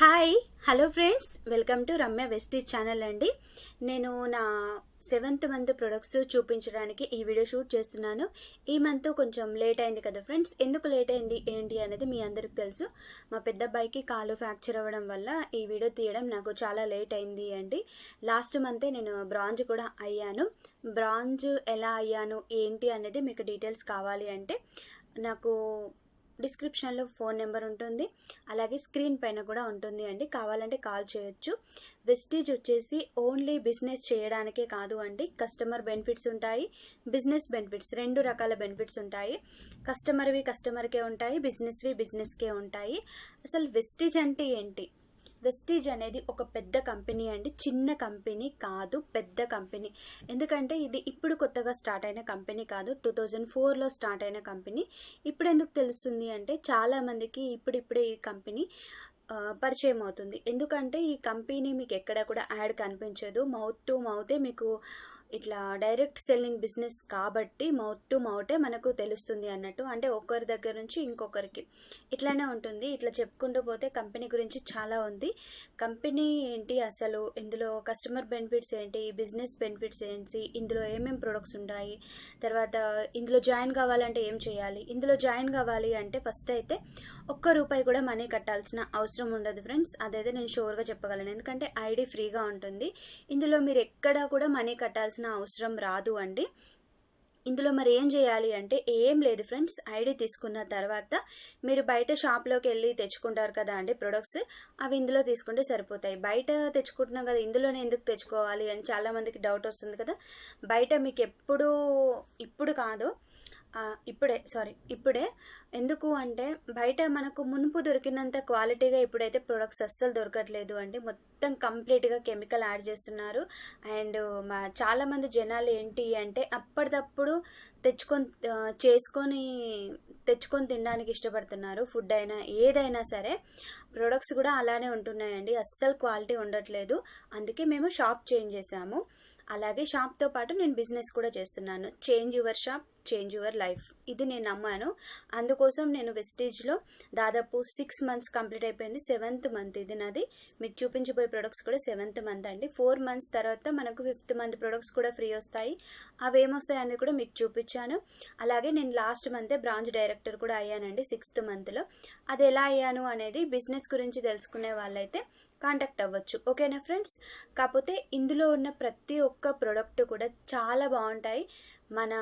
Hi hello friends welcome to Ramya Vestige channel అండి. నేను నా సెవెంత్ మంత్ ప్రొడక్ట్స్ చూపించడానికి ఈ వీడియో షూట్ చేస్తున్నాను. ఈ మంత్ కొంచెం లేట్ అయింది కదా ఫ్రెండ్స్ ఎందుకు లేట్ అయింది? ఏంటి అనేది మీ అందరికి తెలుసు. మా పెద్ద అబ్బాయికి కాలు ఫ్రాక్చర్ అవ్వడం వల్ల ఈ వీడియో తీయడం నాకు చాలా లేట్ అయింది అండి. లాస్ట్ మంతే నేను బ్రాంజ్ కూడా అయ్యాను. బ్రాంజ్ ఎలా అయ్యాను? ఏంటి అనేది మీకు డీటెయిల్స్ కావాలి అంటే నాకు డిస్క్రిప్షన్లో ఫోన్ నెంబర్ ఉంటుంది. అలాగే స్క్రీన్ పైన కూడా ఉంటుంది అండి. కావాలంటే కాల్ చేయొచ్చు. వెస్టేజ్ వచ్చేసి ఓన్లీ బిజినెస్ చేయడానికే కాదు అండి. కస్టమర్ బెనిఫిట్స్ ఉంటాయి బిజినెస్ బెనిఫిట్స్ రెండు రకాల బెనిఫిట్స్ ఉంటాయి. కస్టమర్వి కస్టమర్కే ఉంటాయి బిజినెస్వి బిజినెస్కే ఉంటాయి. అసలు వెస్టేజ్ అంటే ఏంటి? వెస్టీజ్ అనేది ఒక పెద్ద కంపెనీ అండి. చిన్న కంపెనీ కాదు పెద్ద కంపెనీ. ఎందుకంటే ఇది ఇప్పుడు కొత్తగా స్టార్ట్ అయిన కంపెనీ కాదు. టూ థౌజండ్ ఫోర్లో స్టార్ట్ అయిన కంపెనీ. ఇప్పుడు ఎందుకు తెలుస్తుంది అంటే చాలామందికి ఇప్పుడిప్పుడే ఈ కంపెనీ పరిచయం అవుతుంది. ఎందుకంటే ఈ కంపెనీ మీకు ఎక్కడ కూడా యాడ్ కనిపించదు. మౌత్ టు మౌతే మీకు ఇట్లా డైరెక్ట్ సెల్లింగ్ బిజినెస్ కాబట్టి మౌత్ టు మౌటే మనకు తెలుస్తుంది అన్నట్టు. అంటే ఒకరి దగ్గర నుంచి ఇంకొకరికి. ఇట్లానే ఉంటుంది. ఇట్లా చెప్పుకుంటూ పోతే కంపెనీ గురించి చాలా ఉంది. కంపెనీ ఏంటి అసలు? ఇందులో కస్టమర్ బెనిఫిట్స్ ఏంటి? బిజినెస్ బెనిఫిట్స్ ఏంటి? ఇందులో ఏమేమి ప్రొడక్ట్స్ ఉంటాయి? తర్వాత ఇందులో జాయిన్ కావాలంటే ఏం చేయాలి? ఇందులో జాయిన్ కావాలి అంటే ఫస్ట్ అయితే ఒక్క రూపాయి కూడా మనీ కట్టాల్సిన అవసరం ఉండదు ఫ్రెండ్స్. అదైతే నేను షూర్గా చెప్పగలను. ఎందుకంటే ఐడి ఫ్రీగా ఉంటుంది. ఇందులో మీరు ఎక్కడా కూడా మనీ కట్టాల్సిన అవసరం రాదు అండి. ఇందులో మరి ఏం చేయాలి అంటే ఏం లేదు ఫ్రెండ్స్ ఐడి తీసుకున్న తర్వాత మీరు బయట షాప్లోకి వెళ్ళి తెచ్చుకుంటారు కదా అండి ప్రొడక్ట్స్ అవి ఇందులో తీసుకుంటే సరిపోతాయి. బయట తెచ్చుకుంటున్నాం కదా ఇందులోనే ఎందుకు తెచ్చుకోవాలి అని చాలామందికి డౌట్ వస్తుంది కదా. బయట మీకు ఎప్పుడు ఇప్పుడు కాదు ఇప్పుడే సారీ ఇప్పుడే. ఎందుకు అంటే బయట మనకు మునుపు దొరికినంత క్వాలిటీగా ఇప్పుడైతే ప్రొడక్ట్స్ అస్సలు దొరకట్లేదు అండి మొత్తం కంప్లీట్గా కెమికల్ యాడ్ చేస్తున్నారు. అండ్ మా చాలామంది జనాలు ఏంటి అంటే అప్పటిదప్పుడు తెచ్చుకొని చేసుకొని తెచ్చుకొని తినడానికి ఇష్టపడుతున్నారు. ఫుడ్ అయినా ఏదైనా సరే ప్రొడక్ట్స్ కూడా అలానే ఉంటున్నాయండి. అస్సలు క్వాలిటీ ఉండట్లేదు. అందుకే మేము షాప్ చేంజ్ చేసాము. అలాగే షాప్తో పాటు నేను బిజినెస్ కూడా చేస్తున్నాను. Change your shop change your life. ఇది నేను నమ్మాను. అందుకోసం నేను వెస్టేజ్లో దాదాపు సిక్స్ మంత్స్ కంప్లీట్ అయిపోయింది. సెవెంత్ మంత్ ఇది నాది. మీకు చూపించబోయే ప్రొడక్ట్స్ కూడా సెవెంత్ మంత్ అండి. ఫోర్ మంత్స్ తర్వాత మనకు ఫిఫ్త్ మంత్ ప్రొడక్ట్స్ కూడా ఫ్రీ వస్తాయి. అవి ఏమొస్తాయి అనేది కూడా మీకు చూపించాను. అలాగే నేను లాస్ట్ మంతే బ్రాంచ్ డైరెక్టర్ కూడా అయ్యానండి సిక్స్త్ మంత్లో. అది ఎలా అయ్యాను అనేది బిజినెస్ గురించి తెలుసుకునే వాళ్ళైతే కాంటాక్ట్ అవ్వచ్చు. ఓకేనా ఫ్రెండ్స్? కాకపోతే ఇందులో ఉన్న ప్రతి ఒక్క ప్రోడక్ట్ కూడా చాలా బాగుంటాయి. మన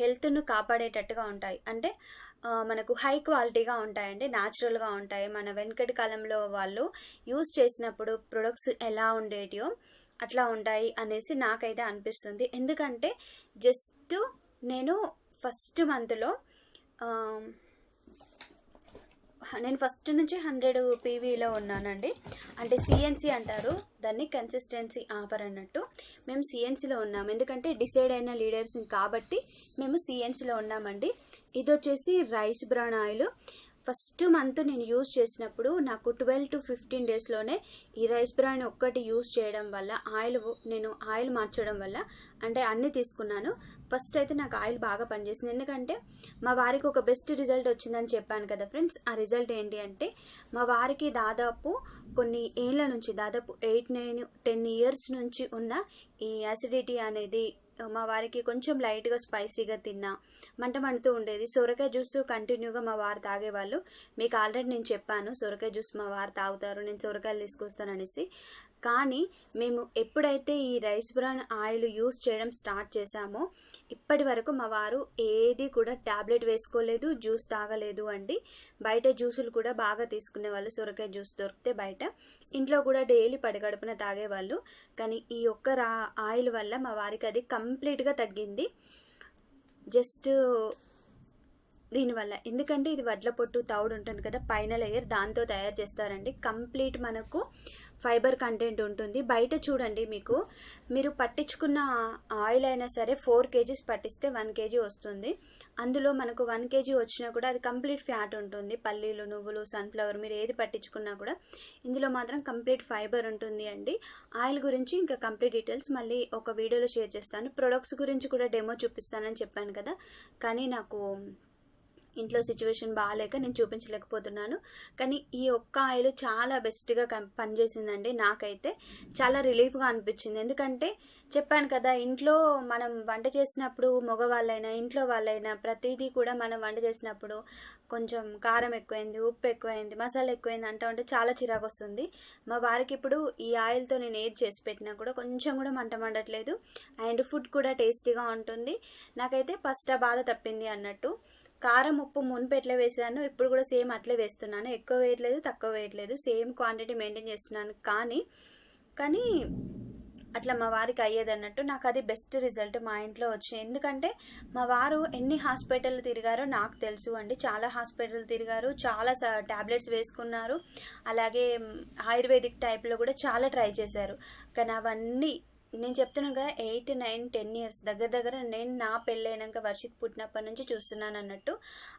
హెల్త్ను కాపాడేటట్టుగా ఉంటాయి. అంటే మనకు హై క్వాలిటీగా ఉంటాయండి. న్యాచురల్గా ఉంటాయి. మన వెనకటి కాలంలో వాళ్ళు యూస్ చేసినప్పుడు ప్రొడక్ట్స్ ఎలా ఉండేటియో అట్లా ఉంటాయి అనేసి నాకైతే అనిపిస్తుంది. ఎందుకంటే జస్ట్ నేను ఫస్ట్ మంత్లో నేను ఫస్ట్ నుంచి హండ్రెడ్ పీవీలో ఉన్నానండి. అంటే సిఎన్సి అంటారు. దాన్ని కన్సిస్టెన్సీ ఆఫర్ అన్నట్టు మేము సిఎన్సీలో ఉన్నాం. ఎందుకంటే డిసైడ్ అయిన లీడర్స్ కాబట్టి మేము సిఎన్సీలో ఉన్నామండి. ఇది వచ్చేసి rice bran oil. First month నేను యూజ్ చేసినప్పుడు నాకు ట్వెల్వ్ టు ఫిఫ్టీన్ డేస్లోనే ఈ రైస్ బ్రాన్ ఒక్కటి యూజ్ చేయడం వల్ల ఆయిల్ నేను ఆయిల్ మార్చడం వల్ల అంటే అన్ని తీసుకున్నాను. ఫస్ట్ అయితే నాకు ఆయిల్ బాగా పనిచేసింది. ఎందుకంటే మా వారికి ఒక బెస్ట్ రిజల్ట్ వచ్చిందని చెప్పాను కదా ఫ్రెండ్స్. ఆ రిజల్ట్ ఏంటి అంటే మా వారికి దాదాపు కొన్ని ఏళ్ళ నుంచి దాదాపు ఎయిట్ నైన్ టెన్ ఇయర్స్ నుంచి ఉన్న ఈ యాసిడిటీ అనేది మా వారికి కొంచెం లైట్గా స్పైసీగా తిన్నా. మంట మండుతూ ఉండేది. సొరకాయ జ్యూస్ కంటిన్యూగా మా వారు తాగేవాళ్ళు. మీకు ఆల్రెడీ నేను చెప్పాను సొరకాయ జ్యూస్ మా వారు తాగుతారు నేను సొరకాయలు తీసుకొస్తాననేసి. కానీ మేము ఎప్పుడైతే ఈ రైస్ బ్రాన్ ఆయిల్ యూస్ చేయడం స్టార్ట్ చేశామో ఇప్పటి వరకు మా వారు ఏది కూడా ట్యాబ్లెట్ వేసుకోలేదు జ్యూస్ తాగలేదు అండి. బయట జ్యూసులు కూడా బాగా తీసుకునే వాళ్ళు సొరకాయ జ్యూస్ దొరికితే బయట. ఇంట్లో కూడా డైలీ పడిగడుపున తాగేవాళ్ళు. కానీ ఈ ఒక్క రా ఆయిల్ వల్ల మా వారికి అది కంప్లీట్గా తగ్గింది. జస్ట్ దీనివల్ల. ఎందుకంటే ఇది వడ్ల పొట్టు తౌడు ఉంటుంది కదా పైన లేయర్ దాంతో తయారు చేస్తారండి. కంప్లీట్ మనకు ఫైబర్ కంటెంట్ ఉంటుంది. బయట చూడండి మీకు మీరు పట్టించుకున్న ఆయిల్ అయినా సరే ఫోర్ కేజీస్ పట్టిస్తే వన్ కేజీ వస్తుంది. అందులో మనకు వన్ కేజీ వచ్చినా కూడా అది కంప్లీట్ ఫ్యాట్ ఉంటుంది. పల్లీలు నువ్వులు సన్ఫ్లవర్ మీరు ఏది పట్టించుకున్నా కూడా ఇందులో మాత్రం కంప్లీట్ ఫైబర్ ఉంటుంది అండి. ఆయిల్ గురించి ఇంకా కంప్లీట్ డీటెయిల్స్ మళ్ళీ ఒక వీడియోలో షేర్ చేస్తాను. ప్రొడక్ట్స్ గురించి కూడా డెమో చూపిస్తానని చెప్పాను కదా కానీ నాకు ఇంట్లో సిచ్యువేషన్ బాగాలేక నేను చూపించలేకపోతున్నాను. కానీ ఈ ఒక్క ఆయిల్ చాలా బెస్ట్గా కం పనిచేసిందండి నాకైతే. చాలా రిలీఫ్గా అనిపించింది. ఎందుకంటే చెప్పాను కదా ఇంట్లో మనం వంట చేసినప్పుడు మగవాళ్ళైనా ఇంట్లో వాళ్ళైనా ప్రతిదీ కూడా మనం వంట చేసినప్పుడు కొంచెం కారం ఎక్కువైంది ఉప్పు ఎక్కువైంది మసాలా ఎక్కువైంది అంటూ ఉంటే చాలా చిరాకు వస్తుంది మా వారికి ఇప్పుడు ఈ ఆయిల్తో నేను ఏది చేసి పెట్టినా కూడా కొంచెం కూడా మంట మండట్లేదు. అండ్ ఫుడ్ కూడా టేస్టీగా ఉంటుంది. నాకైతే ఫస్ట్ ఆ బాధ తప్పింది అన్నట్టు. కారం ఉప్పు మునుపు ఎట్లా వేసాను ఇప్పుడు కూడా సేమ్ అట్లే వేస్తున్నాను. ఎక్కువ వేయట్లేదు తక్కువ వేయట్లేదు. సేమ్ క్వాంటిటీ మెయింటైన్ చేస్తున్నాను కానీ కానీ అట్లా మా వారికి అయ్యేది అన్నట్టు నాకు అది బెస్ట్ రిజల్ట్ మా ఇంట్లో వచ్చింది ఎందుకంటే మా వారు ఎన్ని హాస్పిటల్ తిరిగారో నాకు తెలుసు అండి. చాలా హాస్పిటల్ తిరిగారు చాలా టాబ్లెట్స్ వేసుకున్నారు. అలాగే ఆయుర్వేదిక్ టైప్లో కూడా చాలా ట్రై చేశారు. కానీ అవన్నీ నేను చెప్తున్నాను కదా ఎయిట్ నైన్ టెన్ ఇయర్స్ దగ్గర దగ్గర నేను నా పెళ్ళైనాక వర్షిత్ పుట్టినప్పటి నుంచి చూస్తున్నాను అన్నట్టు.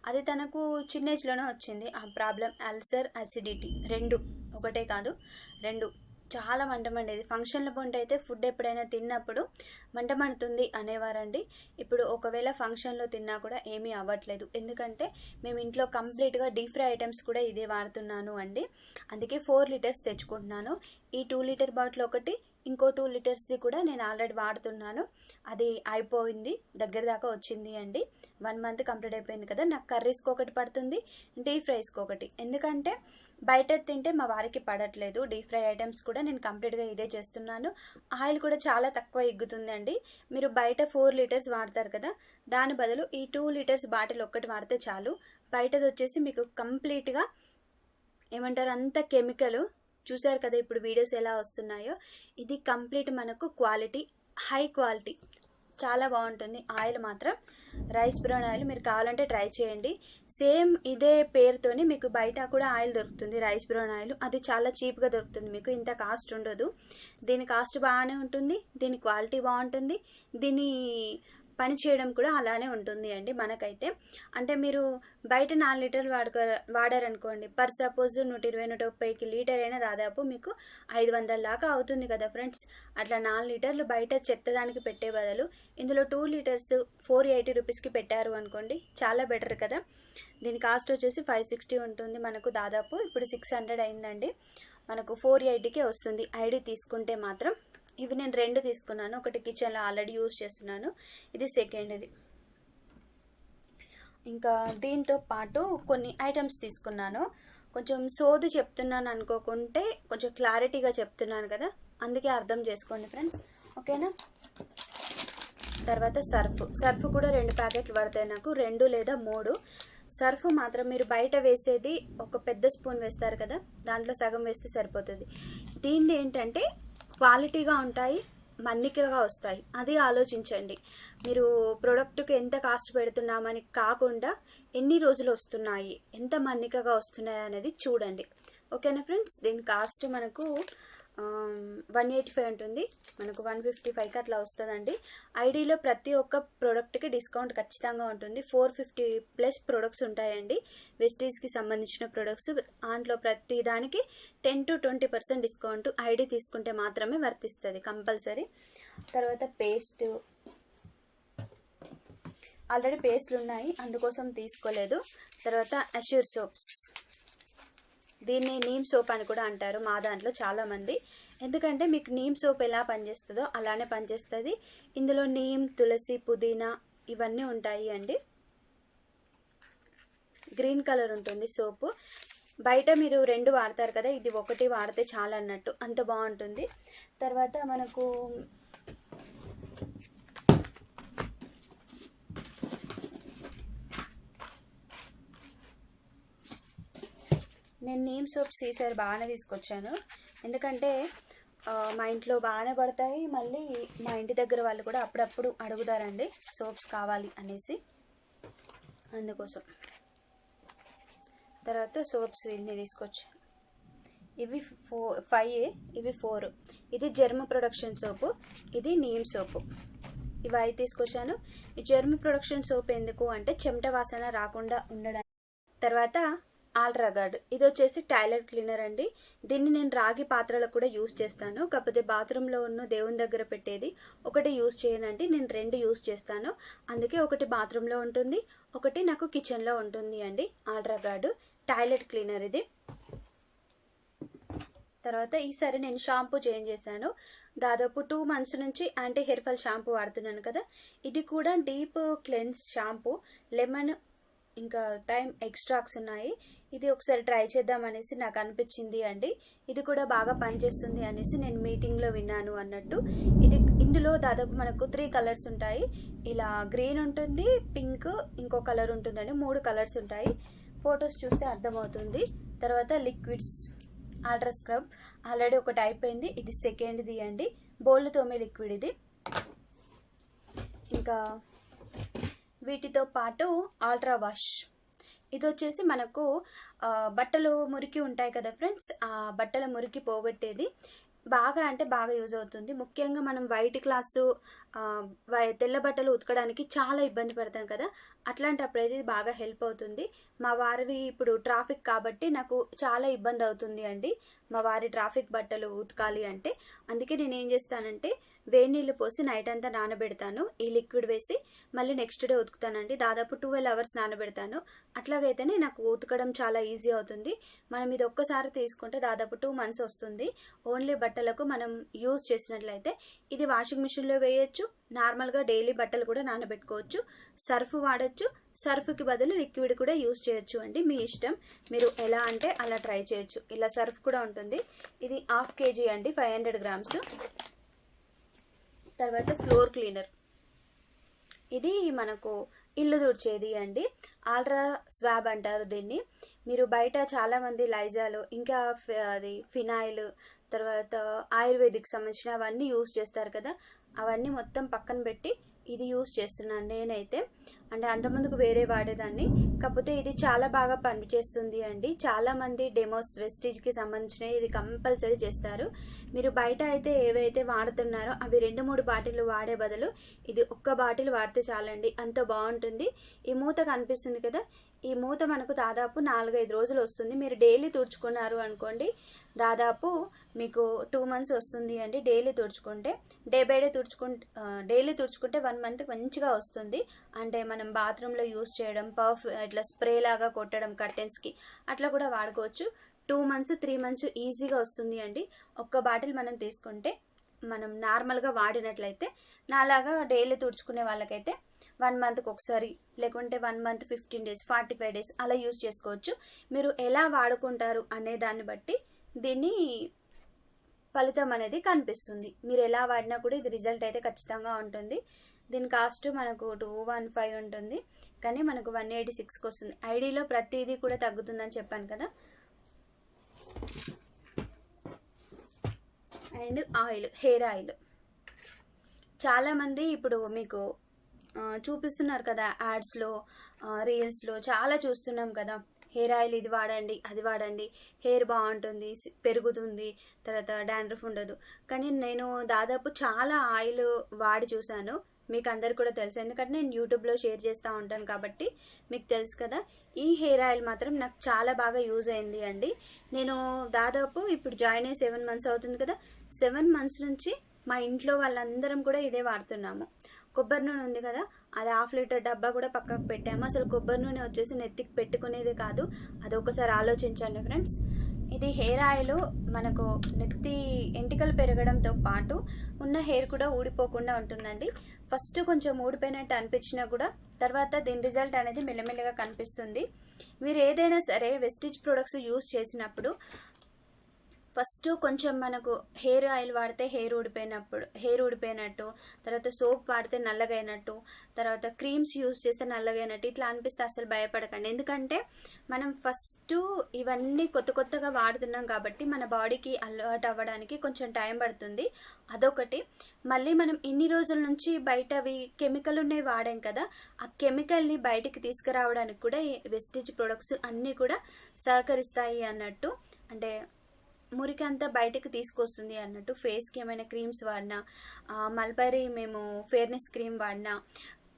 అది తనకు చిన్న ఏజ్లోనే వచ్చింది. ఆ ప్రాబ్లం అల్సర్ అసిడిటీ రెండు. ఒకటే కాదు రెండు. చాలా మంట మండేది. ఫంక్షన్ల పొంట అయితే ఫుడ్ ఎప్పుడైనా తిన్నప్పుడు మంట మండుతుంది అనేవారండి. ఇప్పుడు ఒకవేళ ఫంక్షన్లో తిన్నా కూడా ఏమీ అవ్వట్లేదు. ఎందుకంటే మేము ఇంట్లో కంప్లీట్గా డీప్ ఫ్రై ఐటమ్స్ కూడా ఇదే వాడుతున్నాను అండి. అందుకే ఫోర్ లీటర్స్ తెచ్చుకుంటున్నాను. ఈ టూ లీటర్ బాటిల్ ఒకటి ఇంకో టూ లీటర్స్ది కూడా నేను ఆల్రెడీ వాడుతున్నాను. అది అయిపోయింది దగ్గర దాకా వచ్చింది అండి. వన్ మంత్ కంప్లీట్ అయిపోయింది కదా నాకు కర్రీస్కి ఒకటి పడుతుంది డీప్ ఫ్రైస్కి ఒకటి. ఎందుకంటే బయట తింటే మా వారికి పడట్లేదు. డీప్ ఫ్రై ఐటమ్స్ కూడా నేను కంప్లీట్గా ఇదే చేస్తున్నాను. ఆయిల్ కూడా చాలా తక్కువ ఎగ్గుతుందండి మీరు బయట ఫోర్ లీటర్స్ వాడతారు కదా దాని బదులు ఈ టూ లీటర్స్ బాటిల్ ఒక్కటి వాడితే చాలు. బయటది వచ్చేసి మీకు కంప్లీట్గా ఏమంటారు అంత కెమికల్ చూసారు కదా ఇప్పుడు వీడియోస్ ఎలా వస్తున్నాయో? ఇది కంప్లీట్ మనకు క్వాలిటీ హై క్వాలిటీ. చాలా బాగుంటుంది. ఆయిల్ మాత్రం రైస్ బ్రౌన్ ఆయిల్ మీరు కావాలంటే ట్రై చేయండి. సేమ్ ఇదే పేరుతోనే మీకు బయట కూడా ఆయిల్ దొరుకుతుంది రైస్ బ్రౌన్ ఆయిల్. అది చాలా చీప్గా దొరుకుతుంది మీకు. ఇంత కాస్ట్ ఉండదు. దీని కాస్ట్ బాగానే ఉంటుంది. దీని క్వాలిటీ బాగుంటుంది. దీని పని చేయడం కూడా అలానే ఉంటుంది అండి మనకైతే. అంటే మీరు బయట నాలుగు లీటర్లు వాడుకో వాడారనుకోండి పర్ సపోజ్ నూట ఇరవై నూట ముప్పైకి లీటర్ అయినా దాదాపు మీకు ఐదు వందల దాకా అవుతుంది కదా ఫ్రెండ్స్. అట్లా నాలుగు లీటర్లు బయట చెత్తదానికి పెట్టే బదులు ఇందులో టూ లీటర్స్ ఫోర్ ఎయిటీ రూపీస్కి పెట్టారు అనుకోండి చాలా బెటర్ కదా. దీని కాస్ట్ వచ్చేసి ఫైవ్ సిక్స్టీ ఉంటుంది మనకు దాదాపు. ఇప్పుడు సిక్స్ హండ్రెడ్ అయిందండి. మనకు ఫోర్ ఎయిటీకే వస్తుంది. ఐడి తీసుకుంటే మాత్రం ఇవి నేను రెండు తీసుకున్నాను. ఒకటి కిచెన్లో ఆల్రెడీ యూజ్ చేస్తున్నాను. ఇది సెకండ్ది ఇంకా దీంతో పాటు కొన్ని ఐటమ్స్ తీసుకున్నాను. కొంచెం సోది చెప్తున్నాను అనుకోకుంటే కొంచెం క్లారిటీగా చెప్తున్నాను కదా. అందుకే అర్థం చేసుకోండి ఫ్రెండ్స్ ఓకేనా తర్వాత సర్ఫ్. సర్ఫ్ కూడా రెండు ప్యాకెట్లు పడతాయి నాకు. రెండు లేదా మూడు. సర్ఫ్ మాత్రం మీరు బయట వేసేది ఒక పెద్ద స్పూన్ వేస్తారు కదా. దాంట్లో సగం వేస్తే సరిపోతుంది. దీన్ని ఏంటంటే క్వాలిటీగా ఉంటాయి మన్నికగా వస్తాయి. అది ఆలోచించండి. మీరు ప్రోడక్ట్కి ఎంత కాస్ట్ పెడుతున్నామని కాకుండా ఎన్ని రోజులు వస్తున్నాయి ఎంత మన్నికగా వస్తున్నాయి అనేది చూడండి. ఓకేనా ఫ్రెండ్స్? దీని కాస్ట్ మనకు వన్ ఎయిటీ ఫైవ్ ఉంటుంది. మనకు వన్ ఫిఫ్టీ ఫైవ్కి అట్లా వస్తుందండి. ఐడీలో ప్రతి ఒక్క ప్రోడక్ట్కి డిస్కౌంట్ ఖచ్చితంగా ఉంటుంది. ఫోర్ ఫిఫ్టీ ప్లస్ ప్రొడక్ట్స్ ఉంటాయండి. వెస్టీజ్కి సంబంధించిన ప్రొడక్ట్స్. దాంట్లో ప్రతి దానికి ten to twenty percent discount ID తీసుకుంటే మాత్రమే వర్తిస్తుంది కంపల్సరీ. తర్వాత పేస్ట్. ఆల్రెడీ పేస్ట్లు ఉన్నాయి అందుకోసం తీసుకోలేదు. తర్వాత అష్యూర్ సోప్స్. దీన్ని నీమ్ సోప్ అని కూడా అంటారు మా దాంట్లో చాలామంది. ఎందుకంటే మీకు నీమ్ సోప్ ఎలా పనిచేస్తుందో అలానే పనిచేస్తుంది. ఇందులో నీమ్ తులసి పుదీనా ఇవన్నీ ఉంటాయి అండి. గ్రీన్ కలర్ ఉంటుంది సోపు. బయట మీరు రెండు వాడతారు కదా ఇది ఒకటి వాడితే చాలా అన్నట్టు అంత బాగుంటుంది. తర్వాత మనకు నేను నీమ్ సోప్స్ ఈసారి బాగానే తీసుకొచ్చాను. ఎందుకంటే మా ఇంట్లో బాగానే పడతాయి. మళ్ళీ మా ఇంటి దగ్గర వాళ్ళు కూడా అప్పుడప్పుడు అడుగుతారండి సోప్స్ కావాలి అనేసి. అందుకోసం. తర్వాత సోప్స్ ఇన్ని తీసుకొచ్చాను ఇవి ఫో ఫైవ్ ఇవి ఫోర్. ఇది జర్మ ప్రొడక్షన్ సోపు ఇది నీమ్ సోపు ఇవి అవి తీసుకొచ్చాను. ఈ జర్మ ప్రొడక్షన్ సోప్ ఎందుకు అంటే చెమట వాసన రాకుండా ఉండడానికి. తర్వాత ఆల్ట్రాగార్డ్ ఇది వచ్చేసి టాయిలెట్ క్లీనర్ అండి. దీన్ని నేను రాగి పాత్రలకు కూడా యూస్ చేస్తాను. కాకపోతే బాత్రూంలో ఉన్న దేవుని దగ్గర పెట్టేది ఒకటి యూస్ చేయనండి. నేను రెండు యూస్ చేస్తాను. అందుకే ఒకటి బాత్రూంలో ఉంటుంది ఒకటి నాకు కిచెన్లో ఉంటుంది అండి. ఆల్ట్రాగార్డ్ టాయిలెట్ క్లీనర్ ఇది. తర్వాత ఈసారి నేను షాంపూ చేంజ్ చేశాను. దాదాపు టూ మంత్స్ నుంచి యాంటీ హెయిర్ ఫాల్ షాంపూ వాడుతున్నాను కదా. ఇది కూడా డీప్ క్లెన్స్ షాంపూ. లెమన్ ఇంకా టైం ఎక్స్ట్రాక్స్ ఉన్నాయి. ఇది ఒకసారి ట్రై చేద్దాం అనేసి నాకు అనిపించింది అండి. ఇది కూడా బాగా పనిచేస్తుంది అనేసి నేను మీటింగ్లో విన్నాను అన్నట్టు. ఇది ఇందులో దాదాపు మనకు త్రీ కలర్స్ ఉంటాయి. ఇలా గ్రీన్ ఉంటుంది పింక్ ఇంకో కలర్ ఉంటుందండి. మూడు కలర్స్ ఉంటాయి. ఫొటోస్ చూస్తే అర్థమవుతుంది. తర్వాత లిక్విడ్స్ ఆల్ట్రా స్క్రబ్ ఆల్రెడీ ఒకటి అయిపోయింది. ఇది సెకండ్ది అండి. బోల్డ్తోమే లిక్విడ్ ఇది. ఇంకా వీటితో పాటు ఆల్ట్రా వాష్ ఇది వచ్చేసి మనకు బట్టలు మురికి ఉంటాయి కదా ఫ్రెండ్స్ ఆ బట్టల మురికి పోగొట్టేది. బాగా అంటే బాగా యూజ్ అవుతుంది. ముఖ్యంగా మనం వైట్ క్లాసు వై- తెల్ల బట్టలు ఉతకడానికి చాలా ఇబ్బంది పడతాం కదా. అట్లాంటప్పుడు అయితే ఇది బాగా హెల్ప్ అవుతుంది. మా వారివి ఇప్పుడు ట్రాఫిక్ కాబట్టి నాకు చాలా ఇబ్బంది అవుతుంది అండి. మా వారి ట్రాఫిక్ బట్టలు ఉతకాలి అంటే. అందుకే నేను ఏం చేస్తానంటే వేడి నీళ్ళు పోసి నైట్ అంతా నానబెడతాను. ఈ లిక్విడ్ వేసి మళ్ళీ నెక్స్ట్ డే ఉతుకుతానండి. దాదాపు ట్వెల్వ్ అవర్స్ నానబెడతాను. అట్లాగైతేనే నాకు ఉతకడం చాలా ఈజీ అవుతుంది. మనం ఇది ఒక్కసారి తీసుకుంటే దాదాపు టూ మంత్స్ వస్తుంది. ఓన్లీ బట్టలకు మనం యూజ్ చేసినట్లయితే ఇది వాషింగ్ మిషన్లో వేయొచ్చు. నార్మల్గా డైలీ బట్టలు కూడా నానబెట్టుకోవచ్చు. సర్ఫ్ వాడచ్చు. సర్ఫ్కి బదులు లిక్విడ్ కూడా యూజ్ చేయొచ్చు అండి. మీ ఇష్టం. మీరు ఎలా అంటే అలా ట్రై చేయొచ్చు. ఇలా సర్ఫ్ కూడా ఉంటుంది. ఇది హాఫ్ కేజీ అండి. Five hundred grams. తర్వాత ఫ్లోర్ క్లీనర్. ఇది మనకు ఇల్లు తుడిచేది అండి. ఆల్ట్రా స్వాబ్ అంటారు దీన్ని. మీరు బయట చాలామంది లైజాలు ఇంకా అది ఫినాయిల్ తర్వాత ఆయుర్వేదిక్ సంబంధించిన అవన్నీ యూస్ చేస్తారు కదా. అవన్నీ మొత్తం పక్కన పెట్టి ఇది యూస్ చేస్తున్నాను నేనైతే. అంటే అంతమందికి వేరే వాడేదాన్ని. కాకపోతే ఇది చాలా బాగా పనిచేస్తుంది అండి. చాలామంది డెమోస్ వెస్టీజ్కి సంబంధించినవి ఇది కంపల్సరీ చేస్తారు. మీరు బయట అయితే ఏవైతే వాడుతున్నారో అవి రెండు మూడు బాటిల్ వాడే బదులు ఇది ఒక్క బాటిల్ వాడితే చాలండి. అంత బాగుంటుంది. ఈ మూత కనిపిస్తుంది కదా ఈ మూత మనకు దాదాపు నాలుగైదు రోజులు వస్తుంది. మీరు డైలీ తుడుచుకున్నారు అనుకోండి దాదాపు మీకు టూ మంత్స్ వస్తుంది అండి డైలీ తుడుచుకుంటే. డే బై డే తుడుచుకుంటే డైలీ తుడుచుకుంటే వన్ మంత్ మంచిగా వస్తుంది. అంటే మనం బాత్రూంలో యూస్ చేయడం పర్ఫ్ ఇట్లా స్ప్రే లాగా కొట్టడం కర్టెన్స్కి అట్లా కూడా వాడుకోవచ్చు. టూ మంత్స్ త్రీ మంత్స్ ఈజీగా వస్తుంది అండి. ఒక్క బాటిల్ మనం తీసుకుంటే మనం నార్మల్గా వాడినట్లయితే నాలాగా డైలీ తుడుచుకునే వాళ్ళకైతే వన్ మంత్కి ఒకసారి లేకుంటే one month fifteen days forty five days అలా యూజ్ చేసుకోవచ్చు. మీరు ఎలా వాడుకుంటారు అనే దాన్ని బట్టి దీన్ని ఫలితం అనేది కనిపిస్తుంది. మీరు ఎలా వాడినా కూడా ఇది రిజల్ట్ అయితే ఖచ్చితంగా ఉంటుంది. దీని కాస్ట్ మనకు టూ వన్ ఫైవ్ ఉంటుంది. కానీ మనకు వన్ ఎయిటీ సిక్స్కి వస్తుంది. ఐడీలో ప్రతిదీ కూడా తగ్గుతుందని చెప్పాను కదా. And oil hair oil. చాలామంది ఇప్పుడు మీకు చూపిస్తున్నారు కదా యాడ్స్లో రీల్స్లో చాలా చూస్తున్నాం కదా. హెయిర్ ఆయిల్ ఇది వాడండి అది వాడండి. హెయిర్ బాగుంటుంది పెరుగుతుంది తర్వాత డాండ్రఫ్ ఉండదు. కానీ నేను దాదాపు చాలా ఆయిల్ వాడి చూశాను. మీకు అందరు కూడా తెలుసు. ఎందుకంటే నేను యూట్యూబ్లో షేర్ చేస్తూ ఉంటాను కాబట్టి మీకు తెలుసు కదా. ఈ హెయిర్ ఆయిల్ మాత్రం నాకు చాలా బాగా యూజ్ అయింది అండి. నేను దాదాపు ఇప్పుడు జాయిన్ అయ్యి సెవెన్ మంత్స్ అవుతుంది కదా. సెవెన్ మంత్స్ నుంచి మా ఇంట్లో వాళ్ళందరం కూడా ఇదే వాడుతున్నాము. కొబ్బరి నూనె ఉంది కదా అది హాఫ్ లీటర్ డబ్బా కూడా పక్కకు పెట్టాము. అసలు కొబ్బరి నూనె వచ్చేసి నెత్తికి పెట్టుకునేది కాదు అది ఒకసారి ఆలోచించండి ఫ్రెండ్స్. ఇది హెయిర్ ఆయిల్ మనకు నెత్తి ఎంటికలు పెరగడంతో పాటు ఉన్న హెయిర్ కూడా ఊడిపోకుండా ఉంటుందండి. ఫస్ట్ కొంచెం ఊడిపోయినట్టు అనిపించినా కూడా తర్వాత దీని రిజల్ట్ అనేది మెల్లమెల్లగా కనిపిస్తుంది. మీరు ఏదైనా సరే వెస్టిజ్ ప్రొడక్ట్స్ యూస్ చేసినప్పుడు ఫస్ట్ కొంచెం మనకు హెయిర్ ఆయిల్ వాడితే హెయిర్ ఊడిపోయినప్పుడు హెయిర్ ఊడిపోయినట్టు తర్వాత సోప్ వాడితే నల్లగైనట్టు తర్వాత క్రీమ్స్ యూస్ చేస్తే నల్లగైనట్టు ఇట్లా అనిపిస్తే అసలు భయపడకండి. ఎందుకంటే మనం ఫస్ట్ ఇవన్నీ కొత్త కొత్తగా వాడుతున్నాం కాబట్టి మన బాడీకి అలవాటు అవ్వడానికి కొంచెం టైం పడుతుంది. అదొకటి. మళ్ళీ మనం ఇన్ని రోజుల నుంచి బయటవి కెమికల్ ఉన్నాయి వాడాం కదా ఆ కెమికల్ని బయటికి తీసుకురావడానికి కూడా ఈ ప్రొడక్ట్స్ అన్నీ కూడా సహకరిస్తాయి అన్నట్టు. అంటే మురికి అంతా బయటకు తీసుకొస్తుంది అన్నట్టు ఫేస్కి ఏమైనా క్రీమ్స్ వాడినా మల్బరీ మేము ఫేర్నెస్ క్రీమ్ వాడినా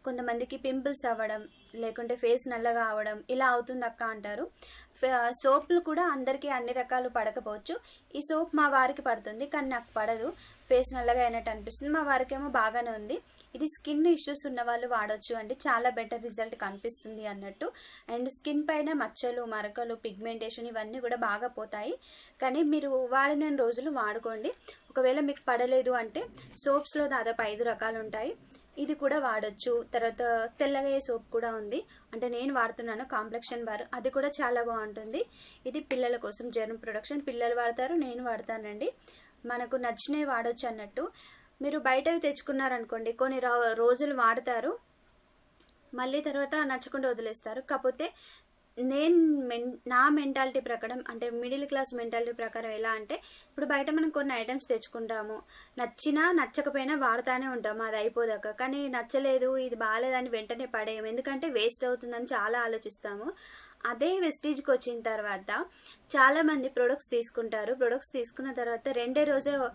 కొంతమందికి పింపుల్స్ అవ్వడం లేకుంటే ఫేస్ నల్లగా అవడం ఇలా అవుతుంది అక్క అంటారు. సోప్లు కూడా అందరికీ అన్ని రకాలు పడకపోవచ్చు. ఈ సోప్ మా వారికి పడుతుంది కానీ నాకు పడదు. ఫేస్ నల్లగా అయినట్టు అనిపిస్తుంది. మా వారికేమో బాగానే ఉంది. ఇది స్కిన్ ఇష్యూస్ ఉన్న వాళ్ళు వాడొచ్చు అండి. చాలా బెటర్ రిజల్ట్ కనిపిస్తుంది అన్నట్టు. అండ్ స్కిన్ పైన మచ్చలు మరకలు పిగ్మెంటేషన్ ఇవన్నీ కూడా బాగా పోతాయి. కానీ మీరు వాడిన రోజులు వాడుకోండి. ఒకవేళ మీకు పడలేదు అంటే సోప్స్లో దాదాపు ఐదు రకాలు ఉంటాయి. ఇది కూడా వాడొచ్చు. తర్వాత తెల్లగయ్యే సోప్ కూడా ఉంది. అంటే నేను వాడుతున్నాను కాంప్లెక్షన్ బార్. అది కూడా చాలా బాగుంటుంది. ఇది పిల్లల కోసం జర్మ్ ప్రొడక్షన్. పిల్లలు వాడతారు నేను వాడతానండి. మనకు నచ్చినవి వాడొచ్చు అన్నట్టు. మీరు బయటవి తెచ్చుకున్నారనుకోండి కొన్ని రో- రోజులు వాడతారు. మళ్ళీ తర్వాత నచ్చకుండా వదిలేస్తారు. కాకపోతే నేను మెన్ నా మెంటాలిటీ ప్రకారం అంటే మిడిల్ క్లాస్ మెంటాలిటీ ప్రకారం ఎలా అంటే ఇప్పుడు బయట మనం కొన్ని ఐటమ్స్ తెచ్చుకుంటాము. నచ్చినా నచ్చకపోయినా వాడుతూనే ఉంటాము. అది అయిపోదాక. కానీ నచ్చలేదు ఇది బాగాలేదని వెంటనే పడేయం ఎందుకంటే వేస్ట్ అవుతుందని చాలా ఆలోచిస్తాము. అదే వెస్టీజ్కి వచ్చిన తర్వాత చాలామంది ప్రొడక్ట్స్ తీసుకుంటారు. ప్రొడక్ట్స్ తీసుకున్న తర్వాత రెండే రోజు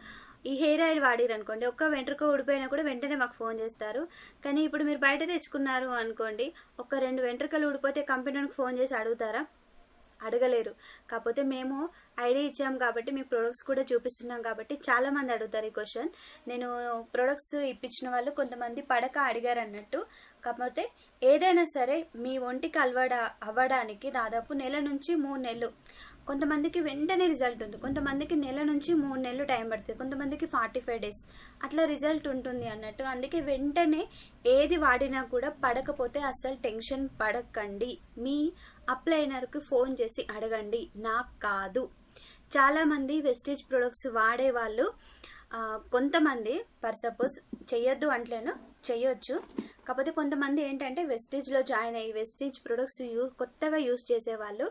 ఈ హెయిర్ ఆయిల్ వాడారు అనుకోండి ఒక్క వెంట్రుక ఊడిపోయినా కూడా వెంటనే మాకు ఫోన్ చేస్తారు. కానీ ఇప్పుడు మీరు బయట తెచ్చుకున్నారు అనుకోండి ఒక రెండు వెంట్రుకలు ఊడిపోతే కంపెనీకి ఫోన్ చేసి అడుగుతారా? అడగలేరు. కాకపోతే మేము ఐడి ఇచ్చాం కాబట్టి మీ ప్రొడక్ట్స్ కూడా చూపిస్తున్నాం కాబట్టి చాలామంది అడుగుతారు ఈ క్వశ్చన్. నేను ప్రొడక్ట్స్ ఇప్పించిన వాళ్ళు కొంతమంది పడక అడిగారు అన్నట్టు కాకపోతే ఏదైనా సరే మీ ఒంటికి అలవడ అవ్వడానికి దాదాపు నెల నుంచి మూడు నెలలు కొంతమందికి వెంటనే రిజల్ట్ ఉంది. కొంతమందికి నెల నుంచి మూడు నెలలు టైం పడుతుంది. కొంతమందికి ఫార్టీ ఫైవ్ డేస్ అట్లా రిజల్ట్ ఉంటుంది అన్నట్టు అందుకే వెంటనే ఏది వాడినా కూడా పడకపోతే అస్సలు టెన్షన్ పడకండి. మీ అప్లైనర్కి ఫోన్ చేసి అడగండి. నాకు కాదు. చాలామంది వెస్టేజ్ ప్రొడక్ట్స్ వాడే వాళ్ళు కొంతమంది పర్ సపోజ్ చెయ్యొద్దు అంటలేను చెయ్యొచ్చు. కాకపోతే కొంతమంది ఏంటంటే వెస్టేజ్లో జాయిన్ అయ్యి వెస్టేజ్ ప్రొడక్ట్స్ యూ కొత్తగా యూస్ చేసేవాళ్ళు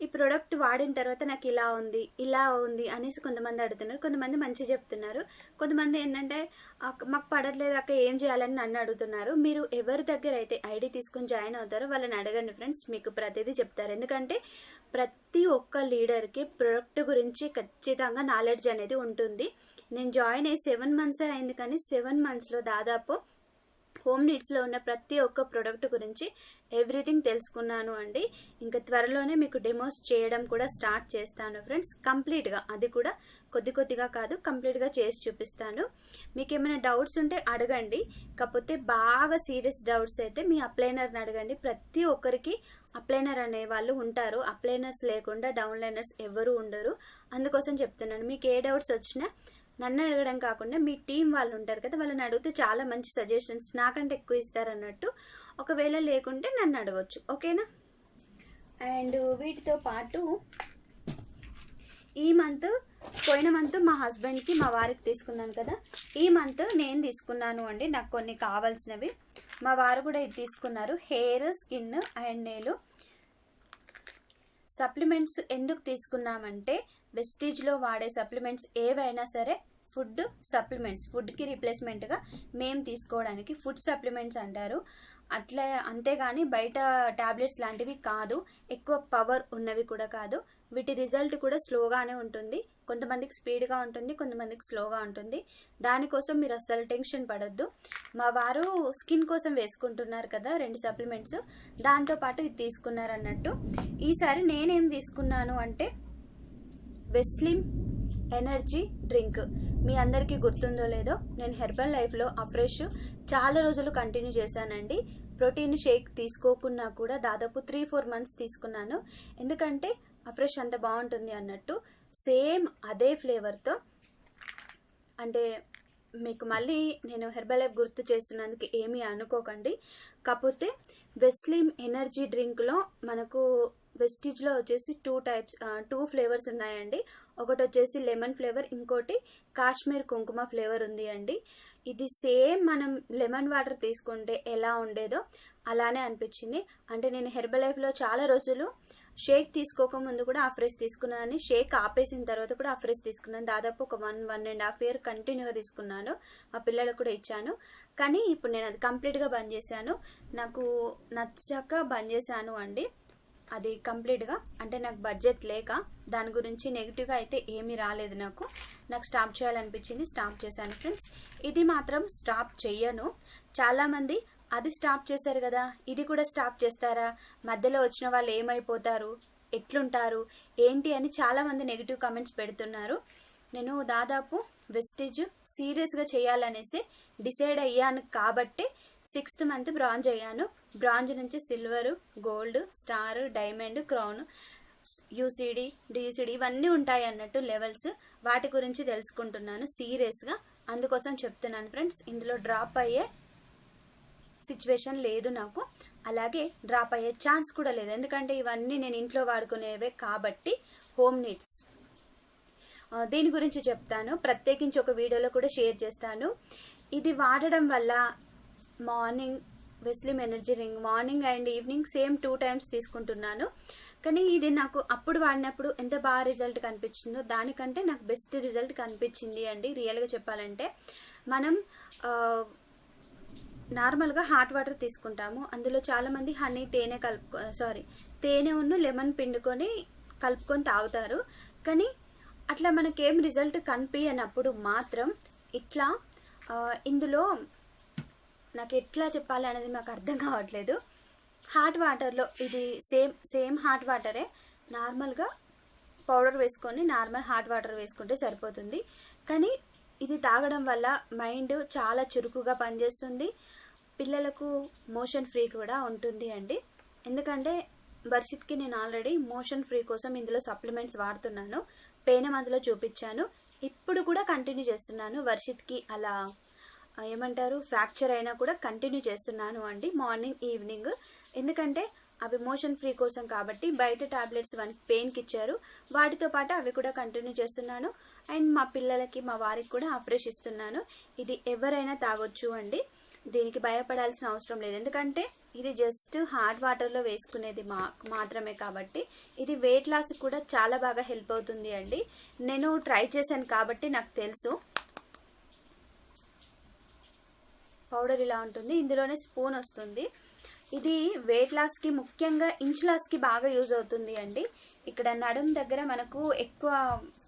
ఈ ప్రోడక్ట్ వాడిన తర్వాత నాకు ఇలా ఉంది ఇలా ఉంది అనేసి కొంతమంది అడుగుతున్నారు. కొంతమంది మంచిగా చెప్తున్నారు. కొంతమంది ఏంటంటే మాకు పడట్లేదు అక్క ఏం చేయాలని నన్ను అడుగుతున్నారు. మీరు ఎవరి దగ్గర అయితే ఐడి తీసుకొని జాయిన్ అవుతారో వాళ్ళని అడగండి ఫ్రెండ్స్ మీకు ప్రతిదీ చెప్తారు. ఎందుకంటే ప్రతి ఒక్క లీడర్కి ప్రోడక్ట్ గురించి ఖచ్చితంగా నాలెడ్జ్ అనేది ఉంటుంది. నేను జాయిన్ అయ్యి సెవెన్ మంత్స్ అయింది కానీ సెవెన్ మంత్స్లో దాదాపు హోమ్ నీడ్స్లో ఉన్న ప్రతి ఒక్క ప్రోడక్ట్ గురించి ఎవ్రీథింగ్ తెలుసుకున్నాను అండి. ఇంకా త్వరలోనే మీకు డెమోస్ చేయడం కూడా స్టార్ట్ చేస్తాను ఫ్రెండ్స్. కంప్లీట్గా అది కూడా కొద్ది కొద్దిగా కాదు కంప్లీట్గా చేసి చూపిస్తాను. మీకు ఏమైనా డౌట్స్ ఉంటే అడగండి. కాకపోతే బాగా సీరియస్ డౌట్స్ అయితే మీ అప్లైనర్ని అడగండి. ప్రతి ఒక్కరికి అప్లైనర్ అనే వాళ్ళు ఉంటారు. అప్లైనర్స్ లేకుండా డౌన్లైనర్స్ ఎవరు ఉండరు. అందుకోసం చెప్తున్నాను. మీకు ఏ డౌట్స్ వచ్చినా నన్ను అడగడం కాకుండా మీ టీం వాళ్ళు ఉంటారు కదా వాళ్ళని అడిగితే చాలా మంచి సజెషన్స్ నాకంటే ఎక్కువ ఇస్తారు అన్నట్టు ఒకవేళ లేకుంటే నన్ను అడగొచ్చు. ఓకేనా? అండ్ వీటితో పాటు ఈ మంత్ పోయిన మంత్ మా హస్బెండ్కి మా వారికి తీసుకున్నాను కదా. ఈ మంత్ నేను తీసుకున్నాను అండి నాకు కొన్ని కావాల్సినవి. మా వారు కూడా ఇది తీసుకున్నారు. Hair skin and nail supplements ఎందుకు తీసుకున్నామంటే వెస్టీజ్లో వాడే సప్లిమెంట్స్ ఏవైనా సరే ఫుడ్ సప్లిమెంట్స్ ఫుడ్కి రీప్లేస్మెంట్గా మేము తీసుకోవడానికి ఫుడ్ సప్లిమెంట్స్ అంటారు. అట్లా అంతేగాని బయట టాబ్లెట్స్ లాంటివి కాదు ఎక్కువ పవర్ ఉన్నవి కూడా కాదు. వీటి రిజల్ట్ కూడా స్లోగానే ఉంటుంది. కొంతమందికి స్పీడ్గా ఉంటుంది కొంతమందికి స్లోగా ఉంటుంది. దానికోసం మీరు అస్సలు టెన్షన్ పడద్దు. మా వారు స్కిన్ కోసం వేసుకుంటున్నారు కదా రెండు సప్లిమెంట్స్ దాంతోపాటు ఇది తీసుకున్నారు అన్నట్టు ఈసారి నేనేం తీసుకున్నాను అంటే వెస్లిమ్ ఎనర్జీ డ్రింక్. మీ అందరికీ గుర్తుందో లేదో నేను హెర్బల్ లైఫ్లో అఫ్రెష్ చాలా రోజులు కంటిన్యూ చేశానండి. ప్రోటీన్ షేక్ తీసుకోకున్నా కూడా దాదాపు త్రీ ఫోర్ మంత్స్ తీసుకున్నాను. ఎందుకంటే అఫ్రెష్ అంత బాగుంటుంది అన్నట్టు. సేమ్ అదే ఫ్లేవర్తో అంటే మీకు మళ్ళీ నేను హెర్బల్ లైఫ్ గుర్తు చేస్తున్నందుకు ఏమీ అనుకోకండి. కాకపోతే వెస్లిమ్ ఎనర్జీ డ్రింక్లో మనకు వెస్టిజ్లో వచ్చేసి టూ టైప్స్ టూ ఫ్లేవర్స్ ఉన్నాయండి. ఒకటి వచ్చేసి లెమన్ ఫ్లేవర్ ఇంకోటి కాశ్మీర్ కుంకుమ ఫ్లేవర్ ఉంది అండి. ఇది సేమ్ మనం లెమన్ వాటర్ తీసుకుంటే ఎలా ఉండేదో అలానే అనిపించింది. అంటే నేను హెర్బల్ లైఫ్లో చాలా రోజులు షేక్ తీసుకోకముందు కూడా ఆ ఫ్రెష్ తీసుకున్నాను షేక్ ఆపేసిన తర్వాత కూడా ఆ ఫ్రెష్ తీసుకున్నాను. దాదాపు ఒక one one and half year కంటిన్యూగా తీసుకున్నాను. మా పిల్లలకు కూడా ఇచ్చాను. కానీ ఇప్పుడు నేను అది కంప్లీట్గా బంద్ చేశాను. నాకు నచ్చాక బంద్ చేశాను అండి. అది కంప్లీట్గా అంటే నాకు బడ్జెట్ లేక దాని గురించి నెగిటివ్గా అయితే ఏమీ రాలేదు నాకు. నాకు స్టాప్ చేయాలనిపించింది స్టాప్ చేశాను ఫ్రెండ్స్. ఇది మాత్రం స్టాప్ చెయ్యను. చాలామంది అది స్టాప్ చేశారు కదా ఇది కూడా స్టాప్ చేస్తారా? మధ్యలో వచ్చిన వాళ్ళు ఏమైపోతారు? ఎట్లుంటారు? ఏంటి అని చాలామంది నెగిటివ్ కామెంట్స్ పెడుతున్నారు. నేను దాదాపు వెస్టేజ్ సీరియస్గా చేయాలనేసి డిసైడ్ అయ్యాను కాబట్టి సిక్స్త్ మంత్ బ్రాంజ్ అయ్యాను. బ్రాంజ్ నుంచి silver gold star diamond crown UCD DUCD ఇవన్నీ ఉంటాయి అన్నట్టు లెవెల్స్. వాటి గురించి తెలుసుకుంటున్నాను సీరియస్గా. అందుకోసం చెప్తున్నాను ఫ్రెండ్స్ ఇందులో డ్రాప్ అయ్యే సిచ్యువేషన్ లేదు నాకు. అలాగే డ్రాప్ అయ్యే ఛాన్స్ కూడా లేదు. ఎందుకంటే ఇవన్నీ నేను ఇంట్లో వాడుకునేవే కాబట్టి హోమ్ నీడ్స్. దీని గురించి చెప్తాను. ప్రత్యేకించి ఒక వీడియోలో కూడా షేర్ చేస్తాను. ఇది వాడడం వల్ల morning Veslim energy drink morning and evening same two times తీసుకుంటున్నాను. కానీ ఇది నాకు అప్పుడు వాడినప్పుడు ఎంత బాగా రిజల్ట్ కనిపించిందో దానికంటే నాకు బెస్ట్ రిజల్ట్ కనిపించింది అండి. రియల్గా చెప్పాలంటే మనం నార్మల్గా హాట్ వాటర్ తీసుకుంటాము. అందులో చాలామంది హనీ తేనె కలుపు సారీ తేనె ఉన్న లెమన్ పిండుకొని కలుపుకొని తాగుతారు. కానీ అట్లా మనకేం రిజల్ట్ కనిపించనప్పుడు మాత్రం ఇట్లా ఇందులో నాకు ఎట్లా చెప్పాలి అనేది నాకు అర్థం కావట్లేదు. హాట్ వాటర్లో ఇది సేమ్ సేమ్ హాట్ వాటరే. నార్మల్గా పౌడర్ వేసుకొని నార్మల్ హాట్ వాటర్ వేసుకుంటే సరిపోతుంది. కానీ ఇది తాగడం వల్ల మైండ్ చాలా చురుకుగా పనిచేస్తుంది. పిల్లలకు మోషన్ ఫ్రీ కూడా ఉంటుంది అండి. ఎందుకంటే వర్షిత్కి నేను ఆల్రెడీ మోషన్ ఫ్రీ కోసం ఇందులో సప్లిమెంట్స్ వాడుతున్నాను. పేన మందులో చూపించాను. ఇప్పుడు కూడా కంటిన్యూ చేస్తున్నాను వర్షిత్కి అలా ఏమంటారు? ఫ్రాక్చర్ అయినా కూడా కంటిన్యూ చేస్తున్నాను అండి మార్నింగ్ ఈవినింగ్. ఎందుకంటే అవి మోషన్ ఫ్రీ కోసం కాబట్టి బయట టాబ్లెట్స్ వన్ పెయిన్కి ఇచ్చారు వాటితో పాటు అవి కూడా కంటిన్యూ చేస్తున్నాను. అండ్ మా పిల్లలకి మా వారికి కూడా అఫ్రెష్ ఇస్తున్నాను. ఇది ఎవరైనా తాగొచ్చు అండి. దీనికి భయపడాల్సిన అవసరం లేదు. ఎందుకంటే ఇది జస్ట్ హాట్ వాటర్లో వేసుకునేది మా మాత్రమే కాబట్టి ఇది వెయిట్ లాస్ కూడా చాలా బాగా హెల్ప్ అవుతుంది అండి. నేను ట్రై చేశాను కాబట్టి నాకు తెలుసు. పౌడర్ ఇలా ఉంటుంది. ఇందులోనే స్పూన్ వస్తుంది. ఇది వెయిట్ లాస్కి ముఖ్యంగా ఇంచ్ లాస్కి బాగా యూజ్ అవుతుంది అండి. ఇక్కడ నడుం దగ్గర మనకు ఎక్కువ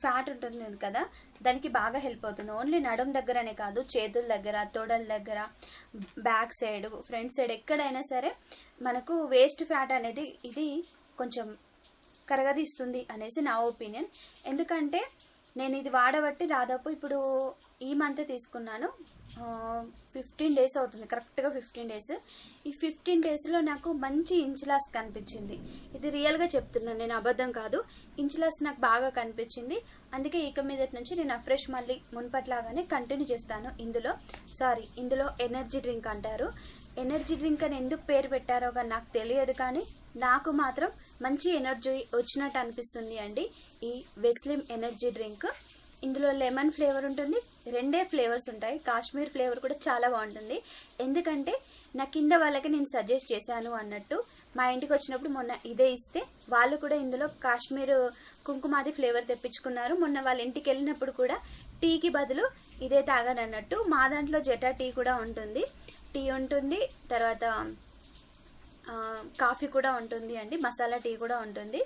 ఫ్యాట్ ఉంటుంది కదా దానికి బాగా హెల్ప్ అవుతుంది. ఓన్లీ నడుం దగ్గరనే కాదు చేతుల దగ్గర తొడల దగ్గర బ్యాక్ సైడ్ ఫ్రంట్ సైడ్ ఎక్కడైనా సరే మనకు వేస్ట్ ఫ్యాట్ అనేది ఇది కొంచెం కరగదీస్తుంది అనేసి నా ఒపీనియన్ ఎందుకంటే నేను ఇది వాడబట్టి దాదాపు ఇప్పుడు ఈ మంత్ తీసుకున్నాను. ఫిఫ్టీన్ డేస్ అవుతుంది. కరెక్ట్గా ఫిఫ్టీన్ డేస్ ఈ ఫిఫ్టీన్ డేస్లో నాకు మంచి ఇంచులాస్ కనిపించింది. ఇది రియల్గా చెప్తున్నాను నేను అబద్ధం కాదు. ఇంచులాస్ నాకు బాగా కనిపించింది. అందుకే ఇక మీదటి నుంచి నేను ఫ్రెష్ మళ్ళీ మున్పట్లాగానే కంటిన్యూ చేస్తాను. ఇందులో సారీ ఇందులో ఎనర్జీ డ్రింక్ అంటారు. ఎనర్జీ డ్రింక్ అని ఎందుకు పేరు పెట్టారో కానీ నాకు తెలియదు కానీ నాకు మాత్రం మంచి ఎనర్జీ వచ్చినట్టు అనిపిస్తుంది అండి. ఈ వెస్లిమ్ ఎనర్జీ డ్రింక్ ఇందులో లెమన్ ఫ్లేవర్ ఉంటుంది. రెండే ఫ్లేవర్స్ ఉంటాయి. కాశ్మీర్ ఫ్లేవర్ కూడా చాలా బాగుంటుంది. ఎందుకంటే నా కింద వాళ్ళకి నేను సజెస్ట్ చేశాను అన్నట్టు. మా ఇంటికి వచ్చినప్పుడు మొన్న ఇదే ఇస్తే వాళ్ళు కూడా ఇందులో కాశ్మీర్ కుంకుమాది ఫ్లేవర్ తెప్పించుకున్నారు. మొన్న వాళ్ళ ఇంటికి వెళ్ళినప్పుడు కూడా టీకి బదులు ఇదే తాగానన్నట్టు మా దాంట్లో జటా టీ కూడా ఉంటుంది. టీ ఉంటుంది. తర్వాత కాఫీ కూడా ఉంటుంది అండి. మసాలా టీ కూడా ఉంటుంది.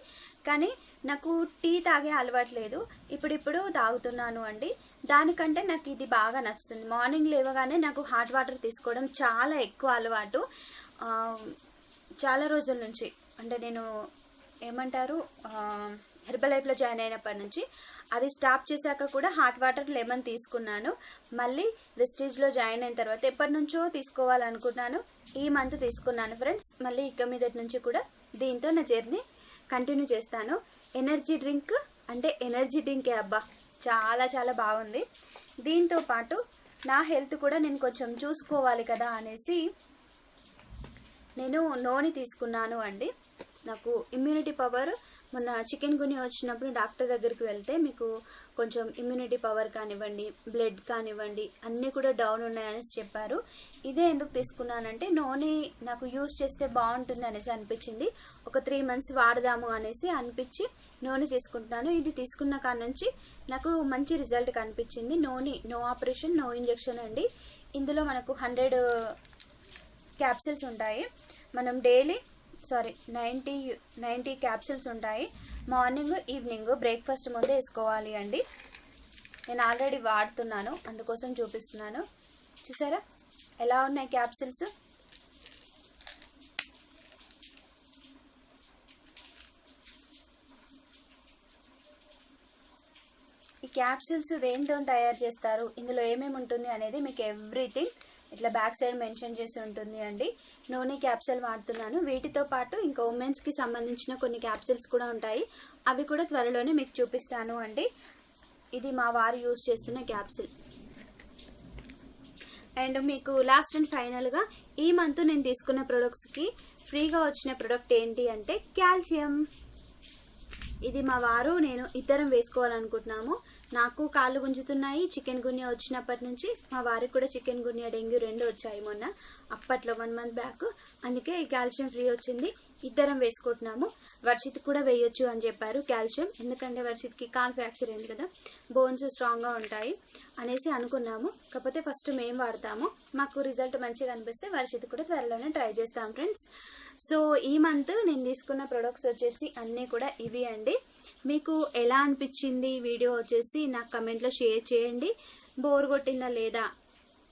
కానీ నాకు టీ తాగే అలవాటు లేదు. ఇప్పుడిప్పుడు తాగుతున్నాను అండి. దానికంటే నాకు ఇది బాగా నచ్చుతుంది. మార్నింగ్ లేవగానే నాకు హాట్ వాటర్ తీసుకోవడం చాలా ఎక్కువ అలవాటు. చాలా రోజుల నుంచి. అంటే నేను ఏమంటారు? హెర్బల్ లైఫ్లో జాయిన్ అయినప్పటి నుంచి అది స్టాప్ చేశాక కూడా హాట్ వాటర్ లెమన్ తీసుకున్నాను. మళ్ళీ వెస్టేజ్లో జాయిన్ అయిన తర్వాత ఎప్పటి నుంచో తీసుకోవాలనుకున్నాను. ఈ మంత్ తీసుకున్నాను ఫ్రెండ్స్. మళ్ళీ ఇక మీదటి నుంచి కూడా దీంతో నా జర్నీ కంటిన్యూ చేస్తాను. ఎనర్జీ డ్రింక్ అంటే ఎనర్జీ డ్రింకే అబ్బా. చాలా చాలా బాగుంది. దీంతో పాటు నా హెల్త్ కూడా నేను కొంచెం చూసుకోవాలి కదా అనేసి నేను నోని తీసుకున్నాను అండి. నాకు ఇమ్యూనిటీ పవర్ మొన్న చికెన్ గుని వచ్చినప్పుడు డాక్టర్ దగ్గరికి వెళ్తే మీకు కొంచెం ఇమ్యూనిటీ పవర్ కానివ్వండి బ్లడ్ కానివ్వండి అన్నీ కూడా డౌన్ ఉన్నాయని చెప్పారు. ఇదే ఎందుకు తీసుకున్నానంటే నూనె నాకు యూజ్ చేస్తే బాగుంటుంది అనేసి అనిపించింది. ఒక త్రీ మంత్స్ వాడదాము అనేసి అనిపించి నూనె తీసుకుంటున్నాను. ఇది తీసుకున్న కాడ నుంచి నాకు మంచి రిజల్ట్ కనిపించింది. Noni no operation no injection అండి. ఇందులో మనకు హండ్రెడ్ క్యాప్సిల్స్ ఉంటాయి. మనం daily sorry ninety ninety capsules ఉంటాయి. మార్నింగ్ ఈవినింగ్ బ్రేక్ఫాస్ట్ ముందే వేసుకోవాలి అండి. నేను ఆల్రెడీ వాడుతున్నాను. అందుకోసం చూపిస్తున్నాను. చూసారా? ఎలా ఉన్నాయి క్యాప్సిల్స్? క్యాప్సిల్స్ దేంతో తయారు చేస్తారు? ఇందులో ఏమేమి ఉంటుంది అనేది మీకు ఎవ్రీథింగ్ ఇట్లా బ్యాక్ సైడ్ మెన్షన్ చేసి ఉంటుంది అండి. నూనె క్యాప్సిల్ వాడుతున్నాను. వీటితో పాటు ఇంకా ఉమెన్స్కి సంబంధించిన కొన్ని క్యాప్సిల్స్ కూడా ఉంటాయి. అవి కూడా త్వరలోనే మీకు చూపిస్తాను అండి. ఇది మా వారు యూజ్ చేస్తున్న క్యాప్సిల్ అండ్ మీకు లాస్ట్ అండ్ ఫైనల్గా ఈ మంత్ నేను తీసుకున్న ప్రొడక్ట్స్కి ఫ్రీగా వచ్చిన ప్రొడక్ట్ ఏంటి అంటే కాల్షియం ఇది మా వారు నేను ఇద్దరం వేసుకోవాలనుకుంటున్నాము. నాకు కాళ్ళు గుంజుతున్నాయి చికెన్ గున్యా వచ్చినప్పటి నుంచి మా వారికి కూడా చికెన్ గున్యా డెంగ్యూ రెండు వచ్చాయి మొన్న. అప్పట్లో వన్ మంత్ బ్యాక్ అందుకే ఈ కాల్షియం ఫ్రీ వచ్చింది. ఇద్దరం వేసుకుంటున్నాము. వర్షిత్ కూడా వేయొచ్చు అని చెప్పారు కాల్షియం. ఎందుకంటే వర్షిత్కి కాల్ ఫ్రాక్చర్ అయింది కదా బోన్స్ స్ట్రాంగ్గా ఉంటాయి అనేసి అనుకున్నాము. కాకపోతే ఫస్ట్ మేము వాడతాము. మాకు రిజల్ట్ మంచిగా అనిపిస్తే వర్షిత్ కూడా త్వరలోనే ట్రై చేస్తాం ఫ్రెండ్స్. సో ఈ మంత్ నేను తీసుకున్న ప్రొడక్ట్స్ వచ్చేసి అన్నీ కూడా ఇవి అండి. మీకు ఎలా అనిపించింది వీడియో వచ్చేసి నాకు కమెంట్లో షేర్ చేయండి. బోర్ కొట్టిందా లేదా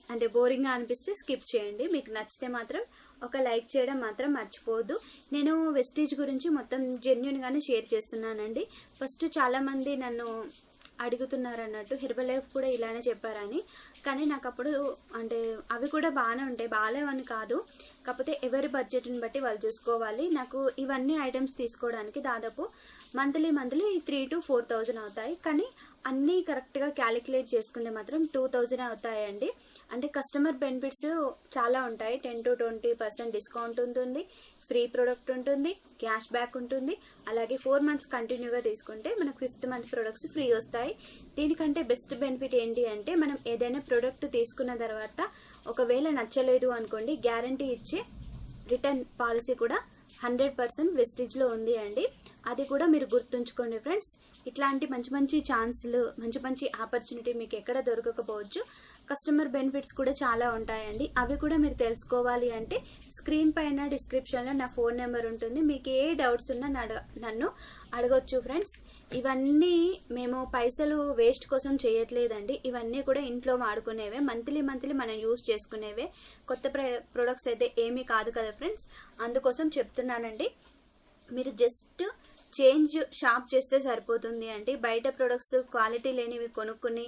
అంటే బోరింగ్గా అనిపిస్తే స్కిప్ చేయండి. మీకు నచ్చితే మాత్రం ఒక లైక్ చేయడం మాత్రం మర్చిపోవద్దు. నేను వెస్టీజ్ గురించి మొత్తం జెన్యున్గానే షేర్ చేస్తున్నానండి. ఫస్ట్ చాలామంది నన్ను అడుగుతున్నారు అన్నట్టు హెర్బల్ లైఫ్ కూడా ఇలానే చెప్పారని. కానీ నాకు అప్పుడు అంటే అవి కూడా బాగానే ఉంటాయి. బాగాలేవని కాదు. కాకపోతే ఎవరి బడ్జెట్ని బట్టి వాళ్ళు చూసుకోవాలి. నాకు ఇవన్నీ ఐటమ్స్ తీసుకోవడానికి దాదాపు monthly monthly three to four thousand అవుతాయి. కానీ అన్నీ కరెక్ట్గా క్యాలిక్యులేట్ చేసుకుంటే మాత్రం టూ థౌజండ్ అవుతాయండి. అంటే కస్టమర్ బెనిఫిట్స్ చాలా ఉంటాయి. Ten to twenty percent discount ఉంటుంది. ఫ్రీ ప్రొడక్ట్ ఉంటుంది. క్యాష్ బ్యాక్ ఉంటుంది. అలాగే ఫోర్ మంత్స్ కంటిన్యూగా తీసుకుంటే మనకు ఫిఫ్త్ మంత్ ప్రొడక్ట్స్ ఫ్రీ వస్తాయి. దీనికంటే బెస్ట్ బెనిఫిట్ ఏంటి అంటే మనం ఏదైనా ప్రొడక్ట్ తీసుకున్న తర్వాత ఒకవేళ నచ్చలేదు అనుకోండి గ్యారంటీ ఇచ్చే రిటర్న్ పాలసీ కూడా హండ్రెడ్ పర్సెంట్ వెస్టిజ్లో ఉంది అండి. అది కూడా మీరు గుర్తుంచుకోండి ఫ్రెండ్స్ ఇట్లాంటి మంచి మంచి ఛాన్సులు మంచి మంచి ఆపర్చునిటీ మీకు ఎక్కడ దొరకకపోవచ్చు. కస్టమర్ బెనిఫిట్స్ కూడా చాలా ఉంటాయండి. అవి కూడా మీరు తెలుసుకోవాలి అంటే స్క్రీన్ పైన డిస్క్రిప్షన్లో నా ఫోన్ నెంబర్ ఉంటుంది. మీకు ఏ డౌట్స్ ఉన్నా నన్ను అడగొచ్చు ఫ్రెండ్స్. ఇవన్నీ మేము పైసలు వేస్ట్ కోసం చేయట్లేదండి. ఇవన్నీ కూడా ఇంట్లో వాడుకునేవే. మంత్లీ మంత్లీ మనం యూస్ చేసుకునేవే. కొత్త ప్రొడక్ట్స్ అయితే ఏమీ కాదు కదా ఫ్రెండ్స్. అందుకోసం చెప్తున్నానండి. మీరు జస్ట్ చేంజ్ షాప్ చేస్తే సరిపోతుంది అంటే బయట ప్రొడక్ట్స్ క్వాలిటీ లేనివి కొనుక్కుని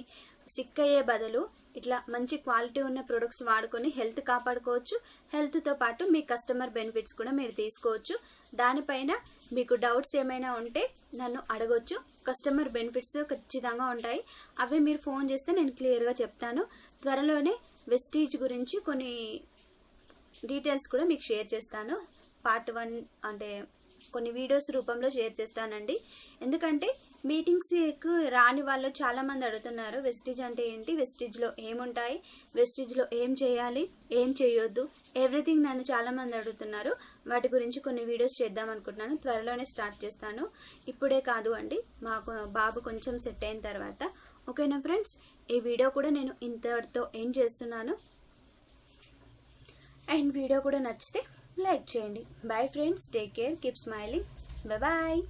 సిక్ అయ్యే బదులు ఇట్లా మంచి క్వాలిటీ ఉన్న ప్రొడక్ట్స్ వాడుకొని హెల్త్ కాపాడుకోవచ్చు. హెల్త్తో పాటు మీ కస్టమర్ బెనిఫిట్స్ కూడా మీరు తీసుకోవచ్చు. దానిపైన మీకు డౌట్స్ ఏమైనా ఉంటే నన్ను అడగొచ్చు. కస్టమర్ బెనిఫిట్స్ ఖచ్చితంగా ఉంటాయి. అవి మీరు ఫోన్ చేస్తే నేను క్లియర్గా చెప్తాను. త్వరలోనే వెస్టీజ్ గురించి కొన్ని డీటెయిల్స్ కూడా మీకు షేర్ చేస్తాను. పార్ట్ వన్ అంటే కొన్ని వీడియోస్ రూపంలో షేర్ చేస్తానండి. ఎందుకంటే మీటింగ్స్కి రాని వాళ్ళు చాలామంది అడుగుతున్నారు వెస్టిజ్ అంటే ఏంటి? వెస్టిజ్లో ఏముంటాయి? వెస్టిజ్లో ఏం చేయాలి? ఏం చేయొద్దు? ఎవ్రీథింగ్ నన్ను చాలామంది అడుగుతున్నారు. వాటి గురించి కొన్ని వీడియోస్ చేద్దాం అనుకుంటున్నాను. త్వరలోనే స్టార్ట్ చేస్తాను. ఇప్పుడే కాదు అండి. మాకు బాబు కొంచెం సెట్ అయిన తర్వాత. ఓకేనా ఫ్రెండ్స్ ఈ వీడియో కూడా నేను ఇంతటితో ఏం చేస్తున్నాను. అండ్ వీడియో కూడా నచ్చితే లైక్ చేయండి. Bye friends take care keep smiling bye